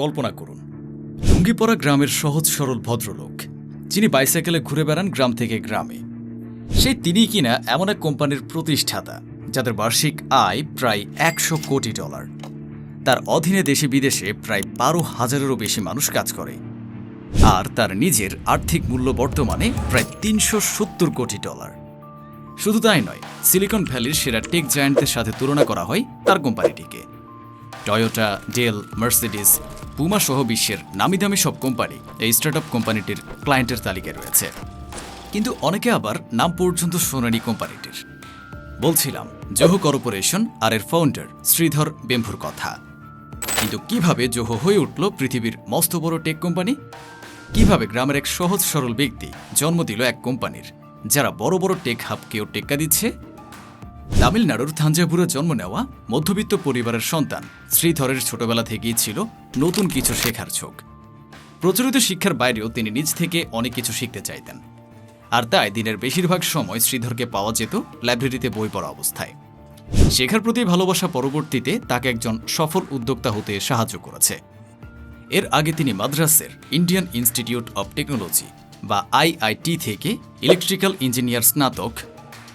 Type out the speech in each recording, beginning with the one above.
কল্পনা করুন। লুঙ্গিপড়া গ্রামের সহজ সরল ভদ্রলোক, যিনি বাইসাইকেলে ঘুরে বেড়ান গ্রাম থেকে গ্রামে। সেই তিনি কিনা এমন এক কোম্পানির প্রতিষ্ঠাতা, যাদের বার্ষিক আয় প্রায় একশো কোটি ডলার। তার অধীনে দেশে বিদেশে প্রায় বারো হাজারেরও বেশি মানুষ কাজ করে। আর তার নিজের আর্থিক মূল্য বর্তমানে প্রায় তিনশো সত্তর কোটি ডলার। শুধু তাই নয়, সিলিকন ভ্যালির সেরা টেক জায়ান্টদের সাথে তুলনা করা হয় তার কোম্পানিটিকে। টয়োটা ডেল মার্সিডিস পুমা সহ বিশ্বের নামিদামি সব কোম্পানি এই স্টার্টআপ কোম্পানিটির ক্লায়েন্টের তালিকায় রয়েছে। কিন্তু অনেকে আবার নাম পর্যন্ত শোনেনি কোম্পানিটির। বলছিলাম, জোহো কর্পোরেশন আর এর ফাউন্ডার শ্রীধর বেম্ভুর কথা। কিন্তু কীভাবে জোহো হয়ে উঠল পৃথিবীর মস্ত বড় টেক কোম্পানি? কীভাবে গ্রামের এক সহজ সরল ব্যক্তি জন্ম দিল এক কোম্পানির, যারা বড় বড় টেক হাবকেও টেক্কা দিচ্ছে? তামিলনাড়ুর থাঞ্জাভুরে জন্ম নেওয়া মধ্যবিত্ত পরিবারের সন্তান শ্রীধরের ছোটবেলা থেকেই ছিল নতুন কিছু শেখার ঝোঁক। প্রচলিত শিক্ষার বাইরেও তিনি নিজ থেকে অনেক কিছু শিখতে চাইতেন। আর তাই দিনের বেশিরভাগ সময় শ্রীধরকে পাওয়া যেত লাইব্রেরিতে বই পড়া অবস্থায়। শেখার প্রতি ভালোবাসা পরবর্তীতে তাকে একজন সফল উদ্যোক্তা হতে সাহায্য করেছে। এর আগে তিনি মাদ্রাসের ইন্ডিয়ান ইনস্টিটিউট অব টেকনোলজি বা আইআইটি থেকে ইলেকট্রিক্যাল ইঞ্জিনিয়ার স্নাতক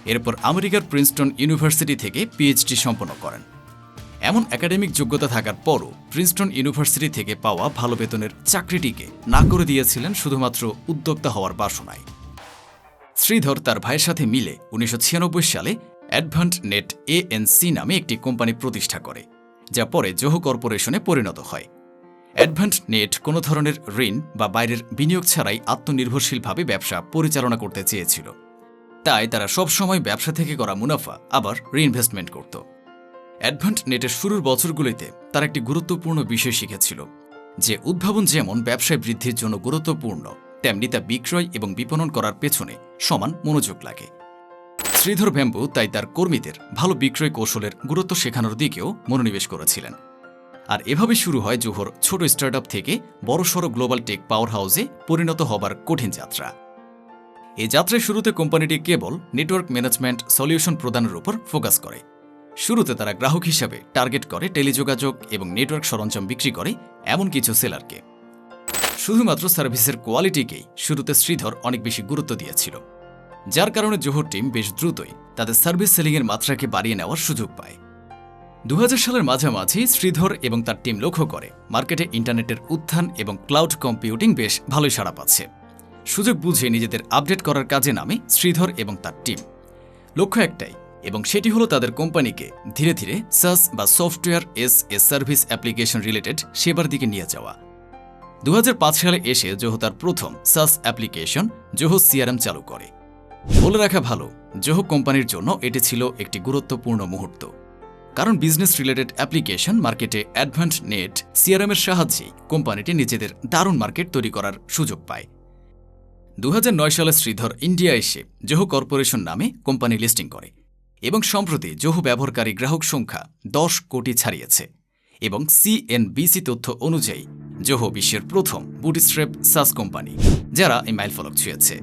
এরপর আমেরিকার প্রিন্সটন ইউনিভার্সিটি থেকে পিএইচডি সম্পন্ন করেন। এমন একাডেমিক যোগ্যতা থাকার পরও প্রিন্সটন ইউনিভার্সিটি থেকে পাওয়া ভালো বেতনের চাকরিটিকে না করে দিয়েছিলেন শুধুমাত্র উদ্যোক্তা হওয়ার বাসনায়। শ্রীধর তার ভাইয়ের সাথে মিলে উনিশশো ছিয়ানব্বই সালে অ্যাডভান্ট নেট এএনসি নামে একটি কোম্পানি প্রতিষ্ঠা করে, যা পরে জোহ কর্পোরেশনে পরিণত হয়। অ্যাডভান্ট নেট কোনো ধরনের ঋণ বা বাইরের বিনিয়োগ ছাড়াই আত্মনির্ভরশীলভাবে ব্যবসা পরিচালনা করতে চেয়েছিল। তাই তারা সবসময় ব্যবসা থেকে করা মুনাফা, আবার রিইনভেস্টমেন্ট করত। অ্যাডভান্ট নেটের শুরুর বছরগুলিতে তারা একটি গুরুত্বপূর্ণ বিষয় শিখেছিল, যে উদ্ভাবন যেমন ব্যবসায় বৃদ্ধির জন্য গুরুত্বপূর্ণ, তেমনি তা বিক্রয় এবং বিপণন করার পেছনে সমান মনোযোগ লাগে। শ্রীধর ভেম্বু তাই তার কর্মীদের ভালো বিক্রয় কৌশলের গুরুত্ব শেখানোর দিকেও মনোনিবেশ করেছিলেন। আর এভাবে শুরু হয় জোহর ছোট স্টার্টআপ থেকে বড়সড় গ্লোবাল টেক পাওয়ার হাউসে পরিণত হবার কঠিন যাত্রা। এই যাত্রায় শুরুতে কোম্পানিটি কেবল নেটওয়ার্ক ম্যানেজমেন্ট সলিউশন প্রদানের উপর ফোকাস করে। শুরুতে তারা গ্রাহক হিসাবে টার্গেট করে, টেলিযোগাযোগ এবং নেটওয়ার্ক সরঞ্জাম বিক্রি করে, এমন কিছু সেলারকে। শুধুমাত্র সার্ভিসের কোয়ালিটিকেই শুরুতে শ্রীধর অনেক বেশি গুরুত্ব দিয়েছিল, যার কারণে জোহর টিম বেশ দ্রুতই তাদের সার্ভিস সেলিংয়ের মাত্রাকে বাড়িয়ে নেওয়ার সুযোগ পায়। দু হাজার সালের মাঝামাঝি শ্রীধর এবং তার টিম লক্ষ্য করে, মার্কেটে ইন্টারনেটের উত্থান এবং ক্লাউড কম্পিউটিং বেশ ভালোই সাড়া পাচ্ছে। সুযোগ বুঝে নিজেদের আপডেট করার কাজে নামে শ্রীধর এবং তার টিম। লক্ষ্য একটাই, এবং সেটি হলো তাদের কোম্পানিকে ধীরে ধীরে সাস বা software as a service application related সেবার দিকে নিয়ে যাওয়া। দু হাজার পাঁচ সালে এসে জোহো তার প্রথম সাস অ্যাপ্লিকেশন জোহো সিআরএম চালু করে। বলে রাখা ভালো, জোহো কোম্পানির জন্য এটি ছিল একটি গুরুত্বপূর্ণ মুহূর্ত। কারণ বিজনেস রিলেটেড অ্যাপ্লিকেশন মার্কেটে অ্যাডভান্স নেট সিআরএমের সাহায্যেই কোম্পানিটি নিজেদের দারুণ মার্কেট তৈরি করার সুযোগ পায়। দু হাজার নয় সালে শ্রীধর ইন্ডিয়া এসে জোহো কর্পোরেশন নামে কোম্পানি লিস্টিং করে এবং সম্প্রতি জোহো ব্যবহারকারী গ্রাহক সংখ্যা দশ কোটি ছাড়িয়েছে এবং সিএনবিসি তথ্য অনুযায়ী জোহো বিশ্বের প্রথম বুটিস্ট্রেপ সাস কোম্পানি, যারা এই মাইলফলক ছুঁয়েছে।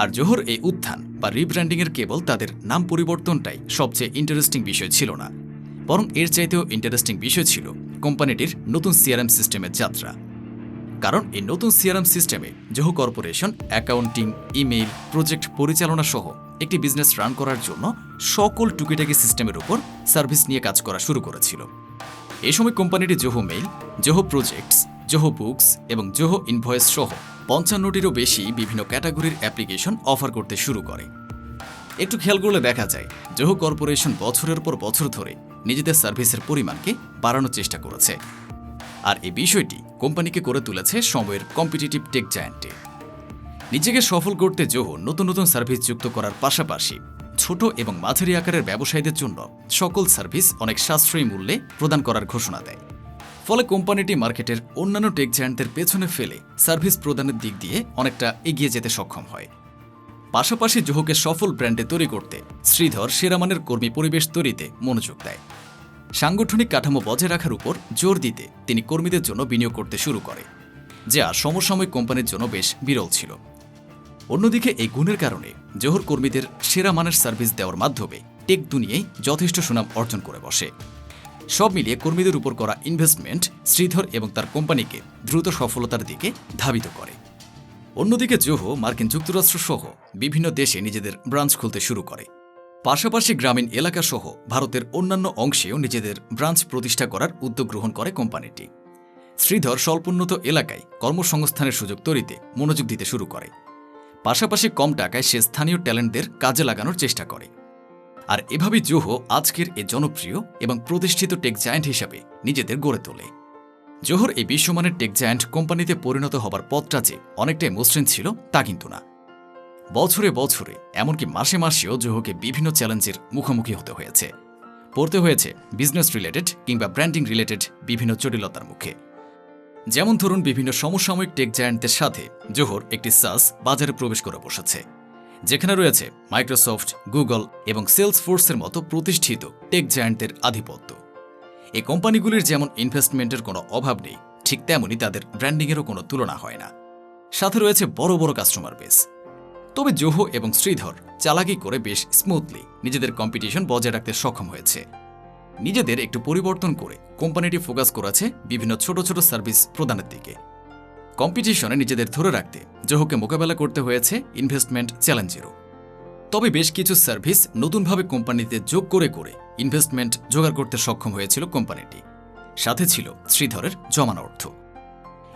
আর জোহর এই উত্থান বা রিব্র্যান্ডিংয়ের কেবল তাদের নাম পরিবর্তনটাই সবচেয়ে ইন্টারেস্টিং বিষয় ছিল না, বরং এর চাইতেও ইন্টারেস্টিং বিষয় ছিল কোম্পানিটির নতুন সিআরএম সিস্টেমের যাত্রা। কারণ এই নতুন সিআরএম সিস্টেমে Zoho corporation, accounting email, project পরিচালনা সহ একটি বিজনেস রান করার জন্য সকল টুকিটাকি সিস্টেমের উপর সার্ভিস নিয়ে কাজ করা শুরু করেছিল। এ সময় কোম্পানিটি Zoho mail, Zoho projects, Zoho books এবং জোহো ইনভয়েস সহ পঞ্চান্নটিরও বেশি বিভিন্ন ক্যাটাগরির অ্যাপ্লিকেশন অফার করতে শুরু করে। একটু খেয়াল করলে দেখা যায়, জোহো কর্পোরেশন বছরের পর বছর ধরে নিজেদের সার্ভিসের পরিমাণকে বাড়ানোর চেষ্টা করেছে। আর এই বিষয়টি কোম্পানিকে করে তুলেছে সময়ের কম্পিটিটিভ টেক জায়ান্টে নিজেকে সফল করতে জোহো নতুন নতুন সার্ভিস যুক্ত করার পাশাপাশি ছোট এবং মাঝারি আকারের ব্যবসায়ীদের জন্য সকল সার্ভিস অনেক সাশ্রয়ী মূল্যে প্রদান করার ঘোষণা দেয়। ফলে কোম্পানিটি মার্কেটের অন্যান্য টেক জায়ান্টদের পেছনে ফেলে সার্ভিস প্রদানের দিক দিয়ে অনেকটা এগিয়ে যেতে সক্ষম হয়। পাশাপাশি জোহোকে সফল ব্র্যান্ডে তৈরি করতে শ্রীধর সেরামানের কর্মী পরিবেশ তৈরিতে মনোযোগ দেয়। সাংগঠনিক কাঠামো বজায় রাখার উপর জোর দিতে তিনি কর্মীদের জন্য বিনিয়োগ করতে শুরু করে, যা সমসাময়িক কোম্পানির জন্য বেশ বিরল ছিল। অন্যদিকে এই গুণের কারণে জোহর কর্মীদের সেরা মানের সার্ভিস দেওয়ার মাধ্যমে টেক দুনিয়ায় যথেষ্ট সুনাম অর্জন করে বসে। সব মিলিয়ে কর্মীদের উপর করা ইনভেস্টমেন্ট শ্রীধর এবং তার কোম্পানিকে দ্রুত সফলতার দিকে ধাবিত করে। অন্যদিকে জোহো, মার্কিন যুক্তরাষ্ট্র সহ বিভিন্ন দেশে নিজেদের ব্রাঞ্চ খুলতে শুরু করে। পাশাপাশি গ্রামীণ এলাকা সহ ভারতের অন্যান্য অংশেও নিজেদের ব্রাঞ্চ প্রতিষ্ঠা করার উদ্যোগ গ্রহণ করে কোম্পানিটি। শ্রীধর স্বল্পোন্নত এলাকায় কর্মসংস্থানের সুযোগ তৈরিতে মনোযোগ দিতে শুরু করে। পাশাপাশি কম টাকায় সে স্থানীয় ট্যালেন্টদের কাজে লাগানোর চেষ্টা করে। আর এভাবেই জোহো আজকের এ জনপ্রিয় এবং প্রতিষ্ঠিত টেক জায়ান্ট হিসাবে নিজেদের গড়ে তোলে। জোহর এই বিশ্বমানের টেক জায়ান্ট কোম্পানিতে পরিণত হবার পথটা যে অনেকটাই মসৃণ ছিল তা কিন্তু না। বছরে বছরে, এমনকি মাসে মাসেও জোহোকে বিভিন্ন চ্যালেঞ্জের মুখোমুখি হতে হয়েছে। পড়তে হয়েছে বিজনেস রিলেটেড কিংবা ব্র্যান্ডিং রিলেটেড বিভিন্ন জটিলতার মুখে। যেমন ধরুন বিভিন্ন সমসাময়িক টেক জায়ান্টদের সাথে জোহর একটি সাস বাজারে প্রবেশ করে বসেছে। যেখানে রয়েছে মাইক্রোসফট গুগল এবং সেলস ফোর্সের মতো প্রতিষ্ঠিত টেক জায়ান্টদের আধিপত্য। এই কোম্পানিগুলির যেমন ইনভেস্টমেন্টের কোনো অভাব নেই, ঠিক তেমনই তাদের ব্র্যান্ডিংয়েরও কোনো তুলনা হয় না। সাথে রয়েছে বড় বড় কাস্টমার বেস তবে জোহো এবং শ্রীধর চালাকি করে বেশ স্মুথলি নিজেদের কম্পিটিশন বজায় রাখতে সক্ষম হয়েছে। নিজেদের একটু পরিবর্তন করে কোম্পানিটি ফোকাস করেছে বিভিন্ন ছোট ছোট সার্ভিস প্রদানের দিকে। কম্পিটিশনে নিজেদের ধরে রাখতে জোহোকে মোকাবেলা করতে হয়েছে ইনভেস্টমেন্ট চ্যালেঞ্জেরও তবে বেশ কিছু সার্ভিস নতুনভাবে কোম্পানিতে যোগ করে করে ইনভেস্টমেন্ট জোগাড় করতে সক্ষম হয়েছিল কোম্পানিটি। সাথে ছিল শ্রীধরের জমানো অর্থ।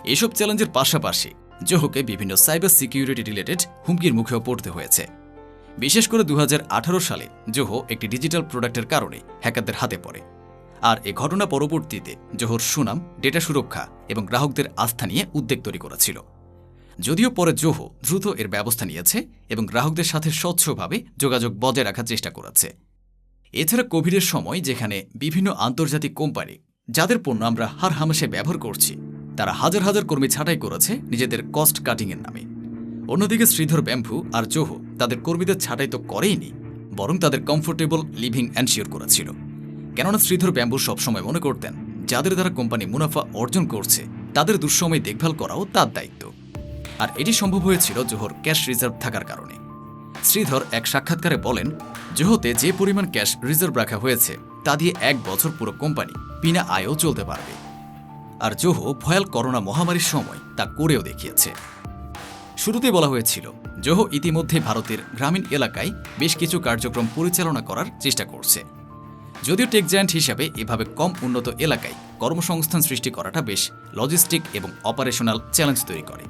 এসব চ্যালেঞ্জের পাশাপাশি জোহোকে বিভিন্ন সাইবার সিকিউরিটি রিলেটেড হুমকির মুখেও পড়তে হয়েছে। বিশেষ করে দু হাজার আঠারো সালে জোহো একটি ডিজিটাল প্রোডাক্টের কারণে হ্যাকারদের হাতে পড়ে। আর এ ঘটনা পরবর্তীতে জোহর সুনাম, ডেটা সুরক্ষা এবং গ্রাহকদের আস্থা নিয়ে উদ্বেগ তৈরি করেছিল। যদিও পরে জোহো দ্রুত এর ব্যবস্থা নিয়েছে এবং গ্রাহকদের সাথে স্বচ্ছভাবে যোগাযোগ বজায় রাখার চেষ্টা করেছে। এছাড়া কোভিডের সময় যেখানে বিভিন্ন আন্তর্জাতিক কোম্পানি যাদের পণ্য আমরা হার হামেশে ব্যবহার করছি তারা হাজার হাজার কর্মী ছাঁটাই করেছে নিজেদের কস্ট কাটিংয়ের নামে। অন্যদিকে শ্রীধর ব্যাম্ভু আর জোহ তাদের কর্মীদের ছাঁটাই তো করেইনি, বরং তাদের কমফোর্টেবল লিভিং এনশিওর করেছিল। কেননা শ্রীধর ব্যাম্বু সবসময় মনে করতেন, যাদের দ্বারা কোম্পানি মুনাফা অর্জন করছে, তাদের দুঃসময় দেখভাল করাও তার দায়িত্ব। আর এটি সম্ভব হয়েছিল জোহর ক্যাশ রিজার্ভ থাকার কারণে। শ্রীধর এক সাক্ষাৎকারে বলেন, জোহতে যে পরিমাণ ক্যাশ রিজার্ভ রাখা হয়েছে, তা দিয়ে এক বছর পুরো কোম্পানি বিনা আয়ও চলতে পারবে। আর জোহো ভয়াল করোনা মহামারীর সময় তা করেও দেখিয়েছে। শুরুতে বলা হয়েছিল, জোহো ইতিমধ্যে ভারতের গ্রামীণ এলাকায় বেশ কিছু কার্যক্রম পরিচালনা করার চেষ্টা করছে। যদিও টেক জায়ান্ট হিসাবে এভাবে কম উন্নত এলাকায় কর্মসংস্থান সৃষ্টি করাটা বেশ লজিস্টিক এবং অপারেশনাল চ্যালেঞ্জ তৈরি করে।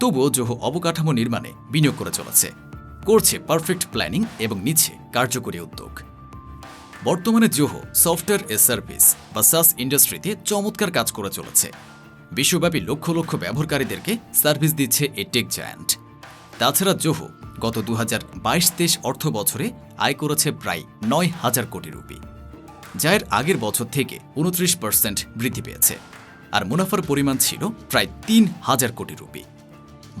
তবুও জোহো অবকাঠামো নির্মাণে বিনিয়োগ করে চলেছে, করছে পারফেক্ট প্ল্যানিং এবং নিচ্ছে কার্যকরী উদ্যোগ। বর্তমানে জোহো, সফটওয়্যার এ সার্ভিস বা সাস ইন্ডাস্ট্রিতে চমৎকার কাজ করে চলেছে। বিশ্বব্যাপী লক্ষ লক্ষ ব্যবহারকারীদেরকে সার্ভিস দিচ্ছে এই টেক জায়ান্ট। তাছাড়া জোহো গত দু হাজার বাইশ তেইশ অর্থ বছরে আয় করেছে প্রায় নয় হাজার কোটি রুপি, যা এর আগের বছর থেকে উনত্রিশ পার্সেন্ট বৃদ্ধি পেয়েছে, আর মুনাফার পরিমাণ ছিল প্রায় তিন হাজার কোটি রুপি।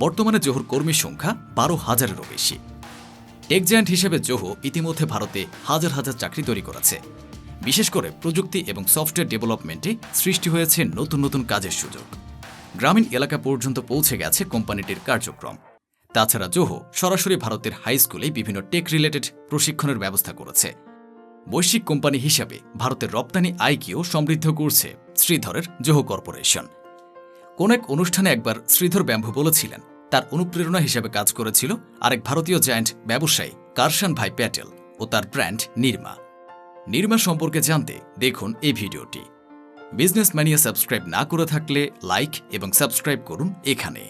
বর্তমানে জোহর কর্মী সংখ্যা বারো হাজারেরও বেশি। টেক জায়ান্ট হিসেবে জোহো ইতিমধ্যে ভারতে হাজার হাজার চাকরি তৈরি করেছে। বিশেষ করে প্রযুক্তি এবং সফটওয়্যার ডেভেলপমেন্টে সৃষ্টি হয়েছে নতুন নতুন কাজের সুযোগ। গ্রামীণ এলাকা পর্যন্ত পৌঁছে গেছে কোম্পানিটির কার্যক্রম। তাছাড়া জোহো সরাসরি ভারতের হাই স্কুলে বিভিন্ন টেক রিলেটেড প্রশিক্ষণের ব্যবস্থা করেছে। বৈশ্বিক কোম্পানি হিসাবে ভারতের রপ্তানি আয়কেও সমৃদ্ধ করছে শ্রীধরের জোহো কর্পোরেশন। কোন এক অনুষ্ঠানে একবার শ্রীধর ব্যাম্ভু বলেছিলেন তার অনুপ্রেরণা হিসেবে কাজ করেছিল আরেক ভারতীয় জায়ান্ট ব্যবসায়ী কারশান ভাই প্যাটেল ও তার ব্র্যান্ড নির্মা। নির্মা সম্পর্কে জানতে দেখুন এই ভিডিওটি। বিজনেস ম্যানিয়া সাবস্ক্রাইব না করে থাকলে লাইক এবং সাবস্ক্রাইব করুন এখানে।